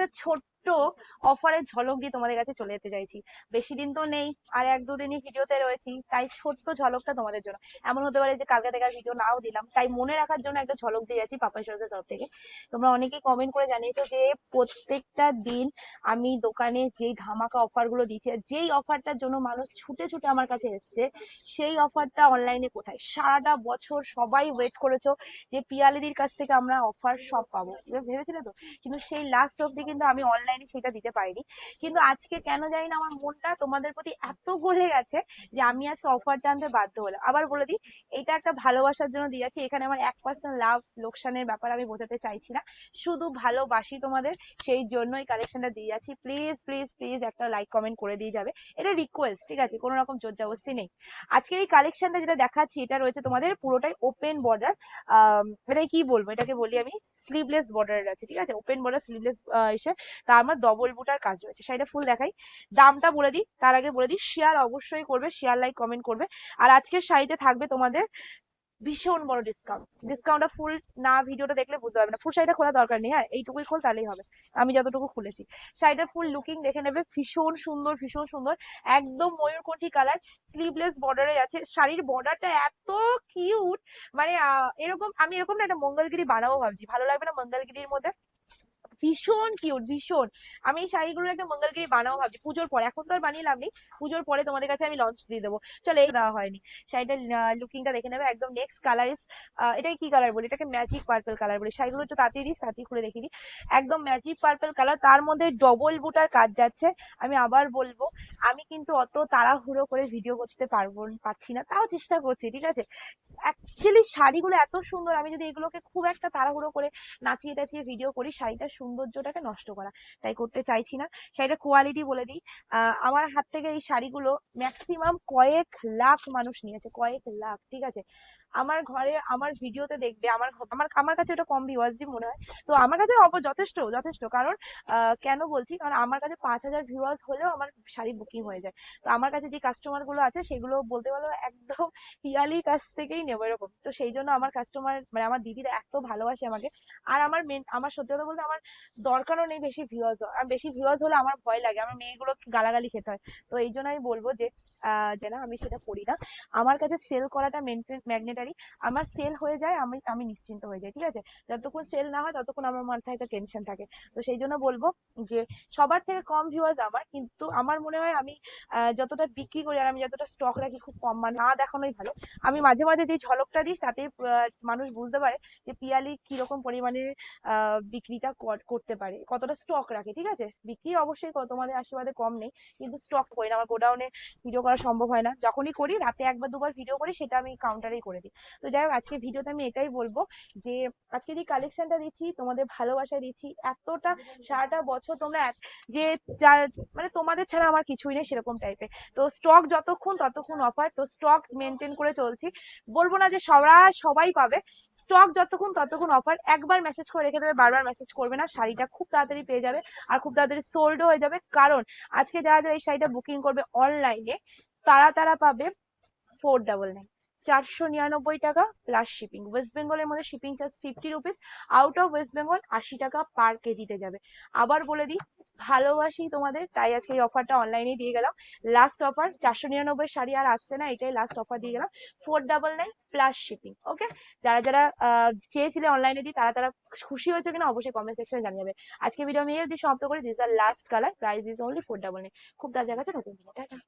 একটা ছোট্ট অফারের ঝলক দিয়ে তোমাদের কাছে চলে যেতে চাইছি। বেশি দিন তো নেই, আর এক দুদিনই ভিডিওতে রয়েছি, তাই ছোট্ট ঝলকটা তোমাদের জন্য। এমন হতে পারে যে কালকে থেকে ভিডিও নাও দিলাম, তাই মনে রাখার জন্য একটা ঝলক দিয়ে যাচ্ছি পাপা সরসের তরফ থেকে। তোমরা অনেকেই কমেন্ট করে জানিয়েছো যে প্রত্যেকটা দিন আমি দোকানে যেই ধামাকা অফারগুলো দিচ্ছি যেই অফারটার জন্য মানুষ ছুটে ছুটে আমার কাছে এসছে, সেই অফারটা অনলাইনে কোথায়? সারাটা বছর সবাই ওয়েট করেছ যে পিয়ালিদির কাছ থেকে আমরা অফার সব পাবো। ভেবেছিলে তো? কিন্তু সেই লাস্ট অবধি কিন্তু আমি অনলাইনে সেটা দিতে পারিনি। কিন্তু আজকে কেন জানি না আমার মনটা তোমাদের প্রতি এত গলে গেছে যে আমি আজকে অফারটা আনতে বাধ্য হলাম। আবার বলে দিই, এটা একটা ভালোবাসার জন্য দিয়ে যাচ্ছি। এখানে আমার এক পার্সেন্ট লাভ লোকসানের ব্যাপার আমি বোঝাতে চাইছি না। শুধু ভালোবাসি তোমাদের, সেই জন্য এই কালেকশনটা দিয়ে যাচ্ছি। প্লিজ প্লিজ প্লিজ একটা লাইক কমেন্ট করে দিয়ে যাবে। এটা রিকোয়েস্ট ঠিক আছে? কোনো রকম জোর জবস্তি নেই। আজকে এই কালেকশনটা যেটা দেখাচ্ছি, এটা রয়েছে তোমাদের পুরোটাই ওপেন বর্ডার এটাই কি বলব? এটাকে বলি আমি স্লিভলেস বর্ডারের আছে, ঠিক আছে? ওপেন বর্ডার স্লিভলেস এসে তা আমার ডবল বুটার কাজ রয়েছে। শাড়িটা ফুল দেখাই। দামটা বলে দিই, তার আগে বলে দিই শেয়ার অবশ্যই করবে শেয়ার লাইক কমেন্ট করবে। আর আজকের শাড়িতে থাকবে তোমাদের ভীষণ বড় ডিসকাউন্ট ডিসকাউন্টটা ফুল না ভিডিওটা দেখলে বুঝতে পারবে না। ফুল শাড়িটা খোলা দরকার নেই হ্যাঁ এইটুকুই খোল, তাহলেই হবে। আমি যতটুকু খুলেছি। শাড়িটার ফুল লুকিং দেখে নেবে, ভীষণ সুন্দর ভীষণ সুন্দর। একদম ময়ূরকণ্ঠী কালার স্লিভলেস বর্ডারে আছে। শাড়ির বর্ডারটা এত কিউট মানে এরকম, আমি এরকম না একটা মঙ্গলগিরি বানাবো ভাবছি। ভালো লাগবে না মঙ্গলগিরির মধ্যে? ভীষণ কিউট ভীষণ। আমি এই শাড়িগুলোর একটা মঙ্গলগিরি বানাবো ভাবছি, পুজোর পরে। এখন তো আর বানিয়ে লাভ নেই। পুজোর পরে তোমাদের কাছে আমি লঞ্চ দিয়ে দেবো। চলো, এই দেওয়া হয়নি। শাড়িটার লুকিংটা দেখে নেবে। একদম নেক্সট কালার ইস এটাই কি কালার বলি? এটাকে ম্যাজিক পার্পল কালার বলি। শাড়িগুলো একটু তাড়াতাড়ি দিস, তাড়াতাড়ি খুলে দেখি দিই। একদম ম্যাজিক পার্পল কালার তার মধ্যে ডবল বুটার কাজ যাচ্ছে। আমি আবার বলব, আমি কিন্তু অত তাড়াহুড়ো করে ভিডিও করতে পারব পাচ্ছি না। তাও চেষ্টা করছি, ঠিক আছে? অ্যাকচুয়ালি শাড়িগুলো এত সুন্দর, আমি যদি এগুলোকে খুব একটা তাড়াহুড়ো করে নাচিয়ে টাচিয়ে ভিডিও করি শাড়িটার সৌন্দর্যটাকে নষ্ট করা। তাই করতে চাইছি না। শাড়িটা কোয়ালিটি বলে দিই। আমার হাত থেকে এই শাড়িগুলো ম্যাক্সিমাম কয়েক লাখ মানুষ নিয়েছে, কয়েক লাখ, ঠিক আছে? আমার ঘরে আমার ভিডিওতে দেখবে আমার আমার আমার কাছে ওটা কম ভিউয়ার্সই মনে হয়। তো আমার কাছে যথেষ্ট যথেষ্ট। কারণ কেন বলছি? কারণ আমার কাছে পাঁচ হাজার ভিউয়ার্স হলেও আমার শাড়ি বুকিং হয়ে যায়। তো আমার কাছে যে কাস্টমারগুলো আছে সেগুলো বলতে পারো একদম পিয়ালির কাছ থেকেই নেব এরকম। তো সেই জন্য আমার কাস্টমার মানে আমার দিদিরা এত ভালোবাসে আমাকে। আর আমার মেন আমার সত্যি কথা বলতে আমার দরকারও নেই বেশি ভিউয়ার্স আর বেশি ভিউয়ার্স হলে আমার ভয় লাগে আমার মেয়েগুলো গালাগালি খেতে হয়। তো এই জন্য আমি বলব যে আহ, যে না আমি সেটা করি না। আমার কাছে সেল করাটা ম্যাগনেটারি আমার সেল হয়ে যায়, আমি আমি নিশ্চিন্ত হয়ে যাই, ঠিক আছে? যতক্ষণ সেল না হয়, ততক্ষণ আমার মাথায় একটা টেনশন থাকে। তো সেই জন্য বলব যে, সবার থেকে কম ভিউয়ার্স আমার, কিন্তু আমার মনে হয় আমি যতটা বিক্রি করি আর আমি যতটা স্টক রাখি খুব কম মানে না দেখানোই ভালো। আমি মাঝে মাঝে যে ঝলকটা দিই তাতে মানুষ বুঝতে পারে যে পিয়ালি কীরকম পরিমাণে বিক্রিটা করতে পারে, কতটা স্টক রাখে, ঠিক আছে? বিক্রি অবশ্যই তোমাদের আশীর্বাদে কম নেই, কিন্তু স্টক করি না, আমার গোডাউনে ভিডিও করা সম্ভব হয় না। যখনই করি, রাতে একবার দুবার ভিডিও করি, সেটা আমি কাউন্টারেই করে দিই। তো যাই হোক আজকে ভিডিওতে আমি এটাই বলব যে আজকে যে কালেকশনটা দিচ্ছি, তোমাদের ভালোবাসা দিচ্ছি, এতটা সারাটা বছর তোমরা যে যার মানে তোমাদের ছাড়া আমার কিছুই নেই সেরকম টাইপের তো স্টক যতক্ষণ ততক্ষণ অফার তো স্টক মেনটেন করে চলছি। বলব না যে সবাই সবাই পাবে। স্টক যতক্ষণ ততক্ষণ অফার একবার মেসেজ করে রেখে দেবে, বারবার মেসেজ করবে না, শাড়িটা খুব তাড়াতাড়ি পেয়ে যাবে আর খুব তাড়াতাড়ি সোল্ডও হয়ে যাবে। কারণ, আজকে যারা যারা এই শাড়িটা বুকিং করবে অনলাইনে তারা তারা পাবে ফোর ডাবল নাইন চারশো নিরানব্বই টাকা প্লাস শিপিং ওয়েস্ট বেঙ্গলের মধ্যে shipping charge fifty rupees out of West Bengal আশি টাকা পার কেজিতে যাবে। আবার বলে দিই, ভালোবাসি তোমাদের, তাই আজকে এই অফারটা অনলাইনে দিয়ে গেলাম। লাস্ট অফার চারশো নিরানব্বই শাড়ি আর আসছে না, এটাই লাস্ট অফার দিয়ে গেলাম। Four double nine plus shipping okay যারা যারা চেয়েছিলে অনলাইনে দিই তারা তারা খুশি হয়েছে কিনা অবশ্যই কমেন্ট সেকশনে জানিয়ে যাবে। আজকে ভিডিও আমি এই সমাপ্ত করি। This are last colour price is only four double nine খুব তাড়াতাড়ি দেখা যাচ্ছে নতুন দিনে টাটা।